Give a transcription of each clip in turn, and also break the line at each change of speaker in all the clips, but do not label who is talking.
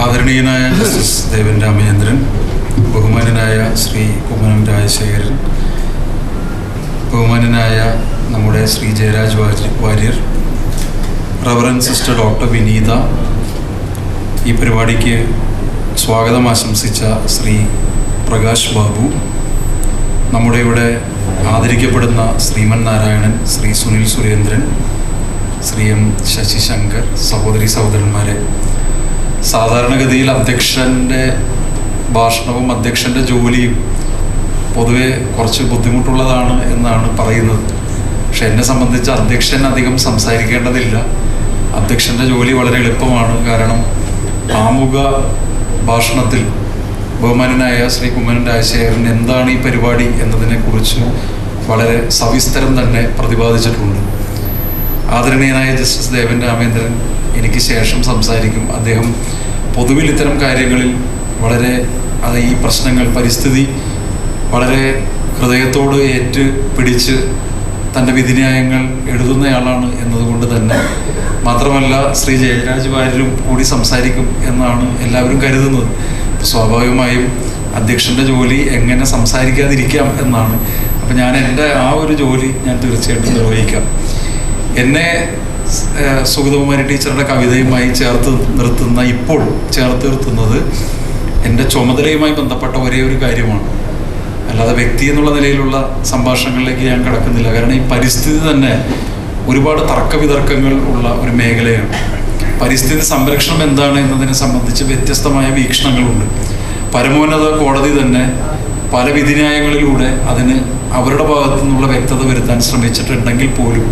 ആദരണീയനായ ജസ്റ്റിസ് ദേവൻ രാമചന്ദ്രൻ ബഹുമാനനായ ശ്രീ കുമ്മനം രാജശേഖരൻ ബഹുമാനനായ നമ്മുടെ Shri Jayaraj വാര്യ- Warrier reverend sister doctor Vineetha ഈ പരിപാടിക്ക് സ്വാഗതം ആശംസിച്ച ശ്രീ പ്രകാശ് ബാബു നമ്മുടെ ഇവിടെ ആദരിക്കപ്പെടുന്ന ശ്രീമൻ നാരായണൻ ശ്രീ സുനിൽ സുരേന്ദ്രൻ ശ്രീ എം ശശി ശങ്കർ സഹോദരി സഹോദരന്മാരെ സാധാരണഗതിയിൽ അധ്യക്ഷന്റെ ഭാഷണവും അധ്യക്ഷന്റെ ജോലിയും പൊതുവെ കുറച്ച് ബുദ്ധിമുട്ടുള്ളതാണ് എന്നാണ് പറയുന്നത്. പക്ഷെ എന്നെ സംബന്ധിച്ച് അധ്യക്ഷൻ അധികം സംസാരിക്കേണ്ടതില്ല. അധ്യക്ഷന്റെ ജോലി വളരെ എളുപ്പമാണ്. കാരണം ആമുഖ ഭാഷണത്തിൽ ബഹുമാനായ ശ്രീ കുമ്മനൻ രാജശേഖരൻ എന്താണ് ഈ പരിപാടി എന്നതിനെക്കുറിച്ച് വളരെ സവിസ്തരം തന്നെ പ്രതിപാദിച്ചിട്ടുണ്ട്. ആദരണീയനായ ജസ്റ്റിസ് ദേവൻ രാമേന്ദ്രൻ എനിക്ക് ശേഷം സംസാരിക്കും. അദ്ദേഹം പൊതുവിൽ ഇത്തരം കാര്യങ്ങളിൽ വളരെ അത് ഈ പ്രശ്നങ്ങൾ പരിസ്ഥിതി വളരെ ഹൃദയത്തോട് ഏറ്റു പിടിച്ച് തന്റെ വിധിന്യായങ്ങൾ എഴുതുന്നയാളാണ് എന്നതുകൊണ്ട് തന്നെ മാത്രമല്ല ശ്രീ ജയരാജ് വാര്യരും കൂടി സംസാരിക്കും എന്നാണ് എല്ലാവരും കരുതുന്നത്. സ്വാഭാവികമായും അധ്യക്ഷന്റെ ജോലി എങ്ങനെ സംസാരിക്കാതിരിക്കാം എന്നാണ്. അപ്പം ഞാൻ എന്റെ ആ ഒരു ജോലി ഞാൻ തീർച്ചയായിട്ടും നിർവഹിക്കാം. എന്നെ സുഗതകുമാരി ടീച്ചറുടെ കവിതയുമായി ചേർത്ത് നിർത്തുന്ന ഇപ്പോൾ ചേർത്ത് നിർത്തുന്നത് എന്റെ ചുമതലയുമായി ബന്ധപ്പെട്ട ഒരേ ഒരു കാര്യമാണ്. അല്ലാതെ വ്യക്തി എന്നുള്ള നിലയിലുള്ള സംഭാഷണങ്ങളിലേക്ക് ഞാൻ കടക്കുന്നില്ല. കാരണം ഈ പരിസ്ഥിതി തന്നെ ഒരുപാട് തർക്ക വിതർക്കങ്ങൾ ഉള്ള ഒരു മേഖലയാണ്. പരിസ്ഥിതി സംരക്ഷണം എന്താണ് എന്നതിനെ സംബന്ധിച്ച് വ്യത്യസ്തമായ വീക്ഷണങ്ങളുണ്ട്. പരമോന്നത കോടതി തന്നെ പല വിധിന്യായങ്ങളിലൂടെ അതിന് അവരുടെ ഭാഗത്തു നിന്നുള്ള വ്യക്തത വരുത്താൻ ശ്രമിച്ചിട്ടുണ്ടെങ്കിൽ പോലും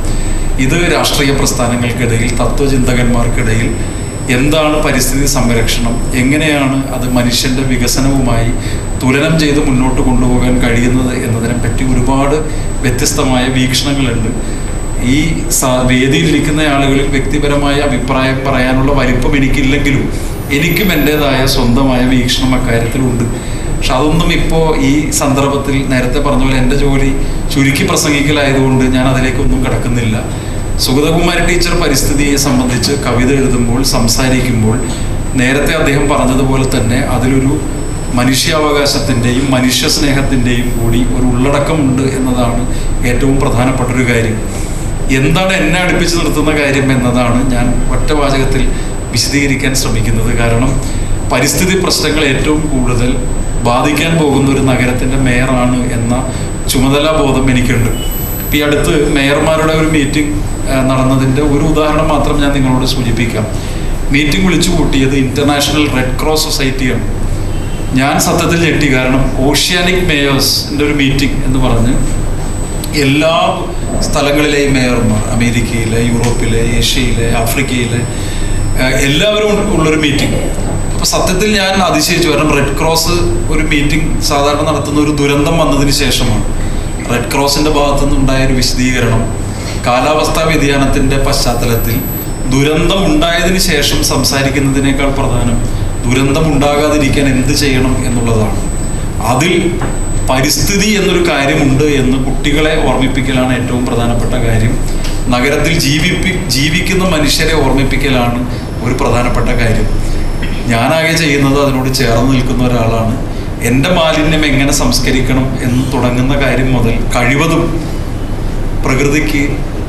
ഇത് രാഷ്ട്രീയ പ്രസ്ഥാനങ്ങൾക്കിടയിൽ തത്വചിന്തകന്മാർക്കിടയിൽ എന്താണ് പരിസ്ഥിതി സംരക്ഷണം? എങ്ങനെയാണ് അത് മനുഷ്യന്റെ വികസനവുമായി തുലനം ചെയ്ത് മുന്നോട്ട് കൊണ്ടുപോകാൻ കഴിയുന്നത് എന്നതിനെപ്പറ്റി ഒരുപാട് വ്യത്യസ്തമായ വീക്ഷണങ്ങളുണ്ട്. ഈ വേദിയിലിരിക്കുന്ന ആളുകളിൽ വ്യക്തിപരമായ അഭിപ്രായം പറയാനുള്ള വലിപ്പം എനിക്കില്ലെങ്കിലും എനിക്കും എന്റെതായ സ്വന്തമായ വീക്ഷണം അക്കാര്യത്തിലുണ്ട്. പക്ഷെ അതൊന്നും ഇപ്പോൾ ഈ സന്ദർഭത്തിൽ നേരത്തെ പറഞ്ഞ പോലെ എന്റെ ജോലി ചുരുക്കി പ്രസംഗിക്കലായതുകൊണ്ട് ഞാൻ അതിലേക്കൊന്നും കിടക്കുന്നില്ല. സുഗതകുമാരി ടീച്ചർ പരിസ്ഥിതിയെ സംബന്ധിച്ച് കവിത എഴുതുമ്പോൾ സംസാരിക്കുമ്പോൾ നേരത്തെ അദ്ദേഹം പറഞ്ഞതുപോലെ തന്നെ അതിലൊരു മനുഷ്യാവകാശത്തിന്റെയും മനുഷ്യ സ്നേഹത്തിന്റെയും കൂടി ഒരു ഉള്ളടക്കമുണ്ട് എന്നതാണ് ഏറ്റവും പ്രധാനപ്പെട്ട ഒരു കാര്യം. എന്താണ് എന്നെ അടുപ്പിച്ച് നിർത്തുന്ന കാര്യം എന്നതാണ് ഞാൻ ഒറ്റ വാചകത്തിൽ വിശദീകരിക്കാൻ ശ്രമിക്കുന്നത്. കാരണം പരിസ്ഥിതി പ്രശ്നങ്ങൾ ഏറ്റവും കൂടുതൽ ബാധിക്കാൻ പോകുന്ന ഒരു നഗരത്തിന്റെ മേയറാണ് എന്ന ചുമതലാബോധം എനിക്കുണ്ട്. ഈ അടുത്ത് മേയർമാരുടെ ഒരു മീറ്റിംഗ് നടന്നതിന്റെ ഒരു ഉദാഹരണം മാത്രം ഞാൻ നിങ്ങളോട് സൂചിപ്പിക്കാം. മീറ്റിംഗ് വിളിച്ചു കൂട്ടിയത് ഇന്റർനാഷണൽ റെഡ് ക്രോസ് സൊസൈറ്റിയാണ്. ഞാൻ സത്യത്തിൽ ഞെട്ടി കാരണം ഓഷ്യാനിക് മേയേഴ്സിന്റെ ഒരു മീറ്റിംഗ് എന്ന് പറഞ്ഞ് എല്ലാ സ്ഥലങ്ങളിലെയും മേയർമാർ അമേരിക്കയിലെ യൂറോപ്പിലെ ഏഷ്യയിലെ ആഫ്രിക്കയിലെ എല്ലാവരും ഉള്ളൊരു മീറ്റിംഗ്. അപ്പോൾ സത്യത്തിൽ ഞാൻ അതിശയിച്ചു കാരണം റെഡ് ക്രോസ് ഒരു മീറ്റിംഗ് സാധാരണ നടത്തുന്ന ഒരു ദുരന്തം വന്നതിന് ശേഷമാണ്. റെഡ് ക്രോസിന്റെ ഭാഗത്തു നിന്നുണ്ടായ ഒരു വിശദീകരണം. കാലാവസ്ഥാ വ്യതിയാനത്തിന്റെ പശ്ചാത്തലത്തിൽ ദുരന്തം ഉണ്ടായതിന് ശേഷം സംസാരിക്കുന്നതിനേക്കാൾ പ്രധാനം ദുരന്തം ഉണ്ടാകാതിരിക്കാൻ എന്ത് ചെയ്യണം എന്നുള്ളതാണ്. അതിൽ പരിസ്ഥിതി എന്നൊരു കാര്യമുണ്ട് എന്ന് കുട്ടികളെ ഓർമ്മിപ്പിക്കലാണ് ഏറ്റവും പ്രധാനപ്പെട്ട കാര്യം. നഗരത്തിൽ ജീവിപ്പി ജീവിക്കുന്ന മനുഷ്യരെ ഓർമ്മിപ്പിക്കലാണ് ഒരു പ്രധാനപ്പെട്ട കാര്യം. ഞാനാകെ ചെയ്യുന്നത് അതിനോട് ചേർന്ന് നിൽക്കുന്ന ഒരാളാണ്. എന്റെ മാലിന്യം എങ്ങനെ സംസ്കരിക്കണം എന്ന് തുടങ്ങുന്ന കാര്യം മുതൽ കഴിവതും പ്രകൃതിക്ക്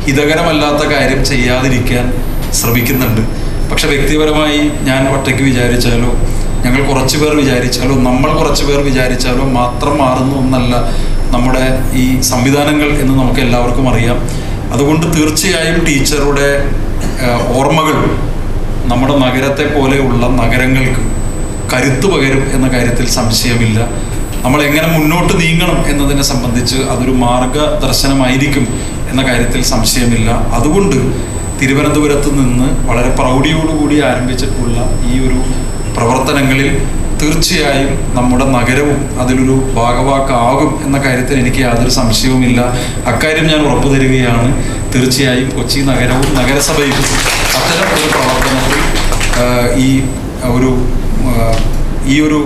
ഹിതകരമല്ലാത്ത കാര്യം ചെയ്യാതിരിക്കാൻ ശ്രമിക്കുന്നുണ്ട്. പക്ഷെ വ്യക്തിപരമായി ഞാൻ ഒറ്റയ്ക്ക് വിചാരിച്ചാലോ ഞങ്ങൾ കുറച്ച് പേർ വിചാരിച്ചാലോ നമ്മൾ കുറച്ച് പേർ വിചാരിച്ചാലോ മാത്രം മാറുന്ന ഒന്നല്ല നമ്മുടെ ഈ സംവിധാനങ്ങൾ എന്ന് നമുക്ക് എല്ലാവർക്കും അറിയാം. അതുകൊണ്ട് തീർച്ചയായും ടീച്ചറുടെ ഓർമ്മകൾ നമ്മുടെ നഗരത്തെ പോലെയുള്ള നഗരങ്ങൾക്ക് കരുത്ത് പകരും എന്ന കാര്യത്തിൽ സംശയമില്ല. നമ്മൾ എങ്ങനെ മുന്നോട്ട് നീങ്ങണം എന്നതിനെ സംബന്ധിച്ച് അതൊരു മാർഗദർശനമായിരിക്കും എന്ന കാര്യത്തിൽ സംശയമില്ല. അതുകൊണ്ട് തിരുവനന്തപുരത്ത് നിന്ന് വളരെ പ്രൗഢിയോടുകൂടി ആരംഭിച്ചിട്ടുള്ള ഈ ഒരു പ്രവർത്തനങ്ങളിൽ തീർച്ചയായും നമ്മുടെ നഗരവും അതിലൊരു ഭാഗവാക്കാകും എന്ന കാര്യത്തിൽ എനിക്ക് യാതൊരു സംശയവുമില്ല. അക്കാര്യം ഞാൻ ഉറപ്പു തരികയാണ്. തീർച്ചയായും കൊച്ചി നഗരവും നഗരസഭയും അത്തരം ഒരു പ്രവർത്തനത്തിൽ ഈ ഒരു ഈ ഒരു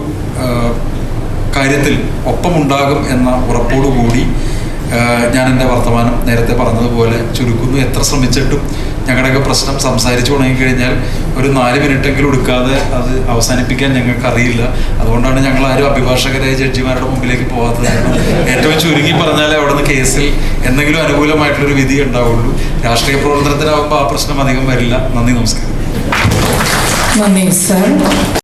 കാര്യത്തിൽ ഒപ്പമുണ്ടാകും എന്ന ഉറപ്പോടുകൂടി കൂടി ഞാൻ എന്റെ വർത്തമാനം നേരത്തെ പറഞ്ഞതുപോലെ ചുരുക്കുന്നു. എത്ര ശ്രമിച്ചിട്ടും ഞങ്ങളുടെയൊക്കെ പ്രശ്നം സംസാരിച്ചു തുടങ്ങിക്കഴിഞ്ഞാൽ ഒരു നാല് മിനിറ്റെങ്കിലും എടുക്കാതെ അത് അവസാനിപ്പിക്കാൻ ഞങ്ങൾക്ക് അറിയില്ല അതുകൊണ്ടാണ് ഞങ്ങൾ ആരും അഭിഭാഷകരായ ജഡ്ജിമാരുടെ മുമ്പിലേക്ക് പോകാത്തത് ഏറ്റവും ചുരുങ്ങി പറഞ്ഞാൽ അവിടെ നിന്ന് കേസിൽ എന്തെങ്കിലും അനുകൂലമായിട്ടുള്ളൊരു വിധി ഉണ്ടാവുള്ളൂ. രാഷ്ട്രീയ പ്രവർത്തനത്തിനാവുമ്പോൾ ആ പ്രശ്നം അധികം വരില്ല. നന്ദി നമസ്കാരം.
നന്ദി സർ.